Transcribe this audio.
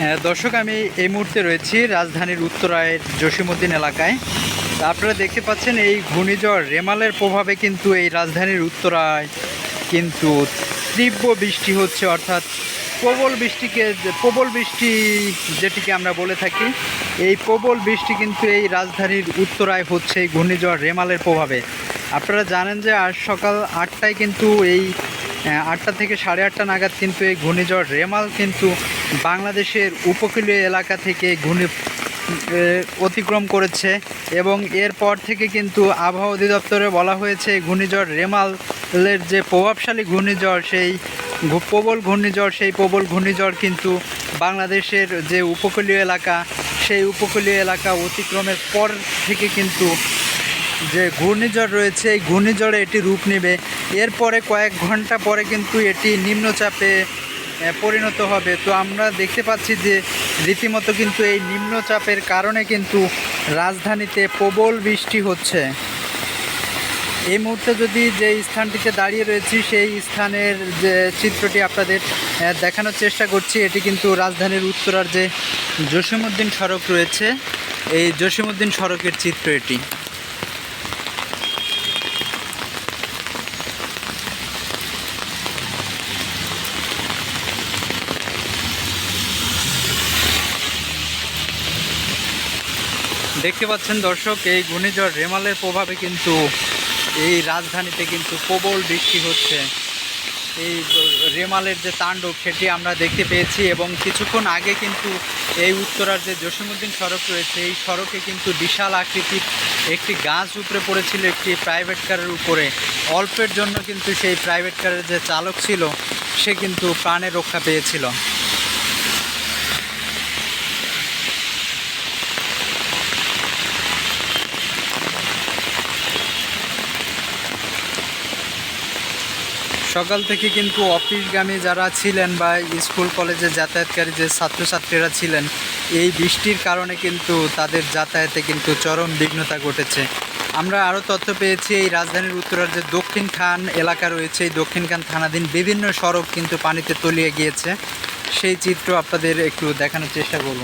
হ্যাঁ, দর্শক আমি এই মুহূর্তে রয়েছি রাজধানীর উত্তরায়ের জসিমুদ্দিন এলাকায়। আপনারা দেখতে পাচ্ছেন এই ঘূর্ণিঝড় রেমালের প্রভাবে কিন্তু এই রাজধানীর উত্তরায় কিন্তু তীব্র বৃষ্টি হচ্ছে অর্থাৎ প্রবল বৃষ্টিকে প্রবল বৃষ্টি যেটিকে আমরা বলে থাকি এই প্রবল বৃষ্টি কিন্তু এই রাজধানীর উত্তরায় হচ্ছে এই ঘূর্ণিঝড় রেমালের প্রভাবে। আপনারা জানেন যে আজ সকাল আটটায় কিন্তু এই আটটা থেকে সাড়ে আটটা নাগাদ কিন্তু এই ঘূর্ণিঝড় রেমাল কিন্তু বাংলাদেশের উপকূলীয় এলাকা থেকে ঘূর্ণি অতিক্রম করেছে এবং এরপর থেকে কিন্তু আবহাওয়া অধিদপ্তরে বলা হয়েছে ঘূর্ণিঝড় রেমালের যে প্রভাবশালী ঘূর্ণিঝড়, সেই প্রবল ঘূর্ণিঝড়, সেই প্রবল ঘূর্ণিঝড় কিন্তু বাংলাদেশের যে উপকূলীয় এলাকা, সেই উপকূলীয় এলাকা অতিক্রমের পর থেকে কিন্তু যে ঘূর্ণিঝড় রয়েছে, এই ঘূর্ণিঝড়ে এটি রূপ নেবে। এরপরে কয়েক ঘণ্টা পরে কিন্তু এটি নিম্নচাপে পরিণত হবে। তো আমরা দেখতে পাচ্ছি যে রীতিমতো কিন্তু এই নিম্নচাপের কারণে কিন্তু রাজধানীতে প্রবল বৃষ্টি হচ্ছে। এই মুহূর্তে যদি যে স্থানটিতে দাঁড়িয়ে রয়েছি, সেই স্থানের যে চিত্রটি আপনাদের দেখানোর চেষ্টা করছি, এটি কিন্তু রাজধানীর উত্তরার যে জসিমউদ্দিন সড়ক রয়েছে। এই জসিমউদ্দিন সড়কের চিত্র এটি। দেখতে পাচ্ছেন দর্শক, এই ঘূর্ণিঝড় রেমালের প্রভাবে কিন্তু এই রাজধানীতে কিন্তু প্রবল বৃষ্টি হচ্ছে। এই রেমালের যে তাণ্ডব, সেটি আমরা দেখতে পেয়েছি এবং কিছুক্ষণ আগে কিন্তু এই উত্তরার যে জসিমুদ্দিন সড়ক রয়েছে, এই সড়কে কিন্তু বিশাল আকৃতির একটি গাছ উপরে পড়েছিল একটি প্রাইভেট কারের উপরে। অল্পের জন্য কিন্তু সেই প্রাইভেট কারের যে চালক ছিল, সে কিন্তু প্রাণে রক্ষা পেয়েছিল। সকাল থেকে কিন্তু অফিসগামী যারা ছিলেন বা স্কুল, কলেজে যাতায়াতকারী যে ছাত্রছাত্রীরা ছিলেন, এই বৃষ্টির কারণে কিন্তু তাদের যাতায়াতে কিন্তু চরম বিঘ্নতা ঘটেছে। আমরা আরও তথ্য পেয়েছি, এই রাজধানীর উত্তরার যে দক্ষিণ খান এলাকা রয়েছে, এই দক্ষিণ খান থানাধীন বিভিন্ন সড়ক কিন্তু পানিতে তলিয়ে গিয়েছে। সেই চিত্র আপনাদের একটু দেখানোর চেষ্টা করব।